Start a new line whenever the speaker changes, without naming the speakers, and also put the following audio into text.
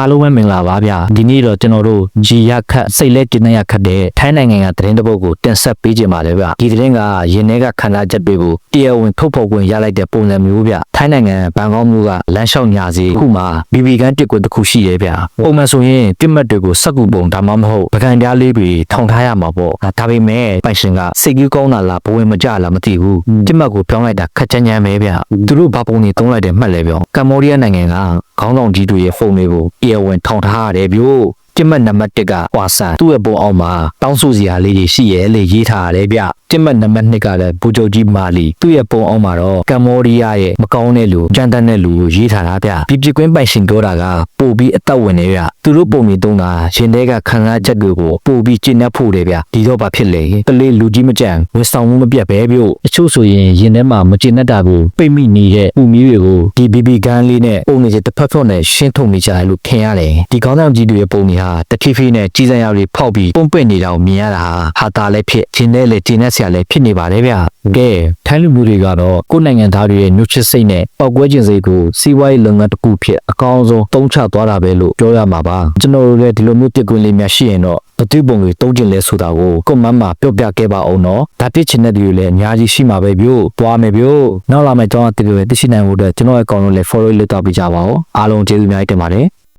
အားလုံးပဲမင်္ဂလာပါဗျဒီနေ့တော့ကျွန်တော်တို့ဂျီရခတ်စိတ်လဲတင်နေရခတ်တဲ့ထိုင်းနိုင်ငံကသတင်းတစ်ပုဒ်ကိုတင်ဆက်ပေးခြင်းပါတယ်ဗျဒီသတင်းကရင်းနှဲကခန္ဓာချက်တွေကိုတရားဝင်ထုတ်ဖော်ခွင့်ရလိုက်တဲ့ပုံစံမျိုးဗျထိုင်းနိုင်ငံဘန်ကောက်မြို့ကလမ်းလျှောက်ညာစီခုမှာဘီဘီကန်တစ်ကွက်တစ်ခုရှိရဲဗျပုံမှန်ဆိုရင်ပြစ်မှတ်တွေကိုစက်ကူပုံဒါမှမဟုတ်ပကံပြားလေးတွေထောင်ထားရမှာပေါ့ဒါပေမဲ့ပိုင်ရှင်ကစိတ်ကူးကောင်းတာလားဘဝင်မကြလားမသိဘူးပြစ်မှတ်ကိုပြောင်းလိုက်တာခက်ချမ်းချမ်းပဲဗျသူတို့ဘာပုံနေတုံးလိုက်တယ်မှတ်လဲဗျကမ္ဘောဒီးယားနိုင်ငံက ခေါင်းဆောင်ကြီးတွေရဲ့ဖုန်းတွေကိုတရားဝင်ထောင်ထားရတယ်ဗျို့ကျမတ်နံပါတ်1ကဟွာဆန်သူ့ရဲ့ပုံအောက်မှာတောင်းဆိုစရာလေးတွေရှိရဲလေရေးထားရတယ်ဗျ ကျမတ်နံပါတ်2ကလည်းဘူဂျိုကြီးမာလီသူ့ရဲ့ပုံအောက်မှာတော့ကမ္ဘောဒီးယားရဲ့မကောင်းတဲ့လူကြမ်းတမ်းတဲ့လူကိုရေးထားတာဗျပြပြကွင်းပိုင်ရှင်ပြောတာကပို့ပြီးအသက်ဝင်နေဗျသူတို့ပုံမြင်တုံးတာရှင်တဲ့ကခံစားချက်တွေကိုပို့ပြီးကျင့်တတ်ဖို့တယ်ဗျဒီတော့ဘာဖြစ်လဲတလေးလူကြီးမကြံဝန်ဆောင်မှုမပြတ်ပဲဗျို့အချို့ဆိုရင်ရင်ထဲမှာမကျင့်တတ်တာကိုပိတ်မိနေတဲ့ပူမီးတွေကိုဒီဘီဘီကန်လေးနဲ့ပုံနေချက်တစ်ဖက်ဖက်နဲ့ရှင်းထုတ်နေကြတယ်လို့ခင်ရတယ်ဒီကောင်းဆောင်ကြီးတွေရဲ့ပုံတွေဟာတတိဖိနဲ့ကြီးစံရတွေဖောက်ပြီးပုံပွင့်နေတာကိုမြင်ရတာဟာဟာတာလည်းဖြစ်ဂျင်းနဲ့လည်းဂျင်းနဲ့ဆရာလည်းဖြစ်နေပါတယ်ဗျကဲထိုင်းလူမျိုးတွေကတော့ကိုယ်နိုင်ငံသားတွေရဲ့နှုတ်ချစ်စိတ်နဲ့ပောက်ကွဲခြင်းစိတ်ကိုစီးပွားရေးလုပ်ငန်းတစ်ခုဖြစ်အကောင်းဆုံးတုံးချသွားတာပဲလို့ပြောရမှာပါကျွန်တော်တို့လည်းဒီလိုမျိုးတစ်ကွင်းလေးများရှိရင်တော့ဘသူပုံတွေတုံးကျင်လဲဆိုတာကိုကွန်မန့်မှာပြောပြခဲ့ပါအောင်နော်ဒါပြစ်ချင်တဲ့တွေလည်းအများကြီးရှိမှာပဲဗျို့သွားမယ်ဗျို့နောက်လာမယ့်ကြောင်းအတူတူပဲသိရှိနိုင်ဖို့အတွက်ကျွန်တော်ရဲ့အကောင့်ကိုလည်း follow လုပ်တော့ပြကြပါဦးအားလုံးကျေးဇူးအများကြီးတင်ပါတယ်